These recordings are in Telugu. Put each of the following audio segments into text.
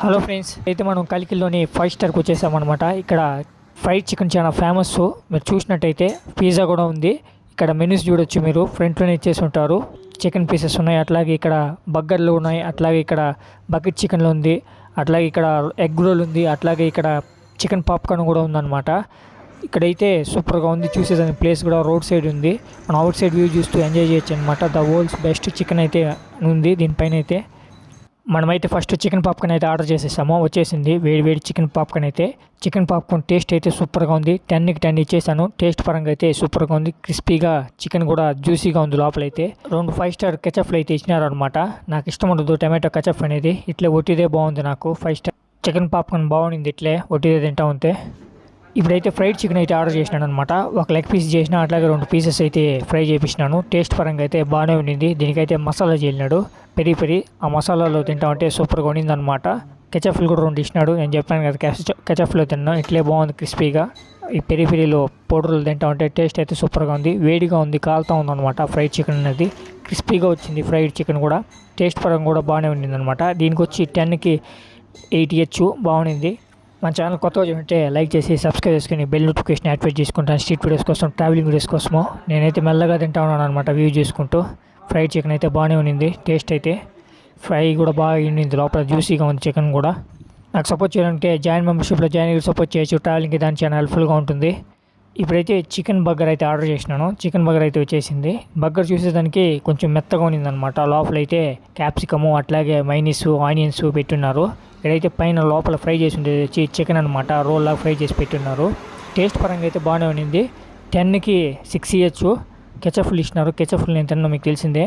హలో ఫ్రెండ్స్ అయితే మనం కలికిల్లోని ఫైవ్ స్టార్కి వచ్చేసామన్నమాట ఇక్కడ ఫ్రైడ్ చికెన్ చాలా ఫేమస్ మీరు చూసినట్టయితే పిజ్జా కూడా ఉంది. ఇక్కడ మెనూస్ చూడొచ్చు మీరు. ఫ్రంట్లోనే ఇచ్చేసి ఉంటారు. చికెన్ పీసెస్ ఉన్నాయి. అట్లాగే ఇక్కడ బగ్గర్లు ఉన్నాయి. అట్లాగే ఇక్కడ బకెట్ చికెన్లు ఉంది. అట్లాగే ఇక్కడ ఎగ్ రోల్ ఉంది. అట్లాగే ఇక్కడ చికెన్ పాప్కార్న్ కూడా ఉందన్నమాట. ఇక్కడైతే సూపర్గా ఉంది. చూసేదాని ప్లేస్ కూడా రోడ్ సైడ్ ఉంది. మనం అవుట్ సైడ్ వ్యూ చూస్తూ ఎంజాయ్ చేయొచ్చు అనమాట ద వరల్డ్స్ బెస్ట్ చికెన్ అయితే ఉంది. దీనిపైన అయితే మనమైతే ఫస్ట్ చికెన్ పాప్కార్న్ అయితే ఆర్డర్ చేసేసాము. వచ్చేసింది. వేడి వేడి చికెన్ పాప్కార్న్ అయితే. చికెన్ పాప్కార్న్ టేస్ట్ అయితే సూపర్గా ఉంది. టెన్కి టెన్ ఇచ్చేసాను. టేస్ట్ పరంగా అయితే సూపర్గా ఉంది. క్రిస్పీగా చికెన్ కూడా జ్యూసీగా ఉంది లోపలైతే. రెండు ఫైవ్ స్టార్ కెచప్లు అయితే ఇచ్చినారు అనమాట నాకు ఇష్టం ఉండదు టమాటో కెచప్ అనేది. ఇట్లే ఒట్టిదే బాగుంది నాకు. ఫైవ్ స్టార్ చికెన్ పాప్కార్న్ బాగుంది ఇట్లే. ఒట్టిదే తింటా ఉంటే. ఇప్పుడైతే ఫ్రైడ్ చికెన్ అయితే ఆర్డర్ చేసినాను అనమాట ఒక లెగ్ పీస్ చేసిన అట్లాగే రెండు పీసెస్ అయితే ఫ్రై చేపించినాను టేస్ట్ పరంగా అయితే బాగానే ఉండింది. దీనికైతే మసాలా చేలినాడు. పెరి పెరి ఆ మసాలాలో తింటామంటే సూపర్గా ఉండిందనమాట కెచప్లు కూడా రెండు ఇచ్చినాడు. నేను చెప్పాను కదా కెచప్లో కెచఫ్లో తిన్నా ఇట్లే బాగుంది క్రిస్పీగా. ఈ పెరి పెరిలో పౌడర్లు తింటామంటే టేస్ట్ అయితే సూపర్గా ఉంది. వేడిగా ఉంది కాలుతా ఉందన్నమాట ఫ్రైడ్ చికెన్ అనేది. క్రిస్పీగా వచ్చింది ఫ్రైడ్ చికెన్ కూడా. టేస్ట్ పరంగా కూడా బాగానే ఉండింది అనమాట దీనికి వచ్చి టెన్కి ఎయిట్ ఇయచ్చు బాగుండింది. మన ఛానల్ కొత్తగా చూస్తుంటే లైక్ చేసి సబ్స్క్రైబ్ చేసుకుని బెల్ నోటిఫికేషన్ యాక్టివేట్ చేసుకుంటాను. స్ట్రీట్ వీడియోస్ కోసం ట్రావెలింగ్ వీడియోస్ కోసము. నేనైతే మెల్లగా తింటా ఉన్నాను అనమాట వ్యూ చేసుకుంటూ. ఫ్రైడ్ చికెన్ అయితే బాగానే ఉన్నింది టేస్ట్ అయితే ఫ్రై కూడా బాగా ఉండింది. లోపల జ్యూసీగా ఉంది చికెన్ కూడా. నాకు సపోర్ట్ చేయాలంటే జాయిన్ మెంబర్షిప్లో జాయిన్ అయ్యి సపోర్ట్ చేయొచ్చు. ట్రావెలింగ్కి దాని చాలా హెల్ప్ఫుల్గా ఉంటుంది. ఇప్పుడైతే చికెన్ బర్గర్ అయితే ఆర్డర్ చేసినాను. చికెన్ బర్గర్ అయితే వచ్చేసింది. బర్గర్ చూసేదానికి కొంచెం మెత్తగా ఉన్నిందనమాట లోపల అయితే క్యాప్సికము అట్లాగే మైనీస్ ఆనియన్స్ పెట్టున్నారు. ఇక్కడైతే పైన లోపల ఫ్రై చేసి ఉండేది చికెన్ అనమాట రోల్ లాగా ఫ్రై చేసి పెట్టున్నారు. టేస్ట్ పరంగా అయితే బాగానే ఉన్నింది టెన్కి సిక్స్ ఇయచ్చు కెచఫ్లు ఇచ్చినారు కెచఫ్లు నేను తిన్నా మీకు తెలిసిందే.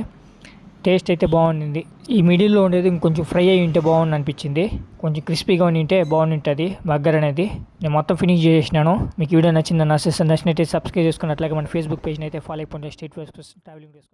టేస్ట్ అయితే బాగుండింది. ఈ మిడిల్లో ఉండేది ఇంకొంచెం ఫ్రై అయి ఉంటే బాగుంది అనిపించింది. కొంచెం క్రిస్పీగా ఉంటే బాగుంది బర్గర్ అనేది. నేను మొత్తం ఫినిష్ చేసినాను మీకు వీడియో నచ్చిందని నచ్చినట్టు సబ్స్క్రైబ్ చేసుకున్నట్లయితే మన ఫేస్బుక్ పేజ్ని అయితే ఫాలో అయిపోయింది స్టేట్ ట్రావెలింగ్ చేసుకోండి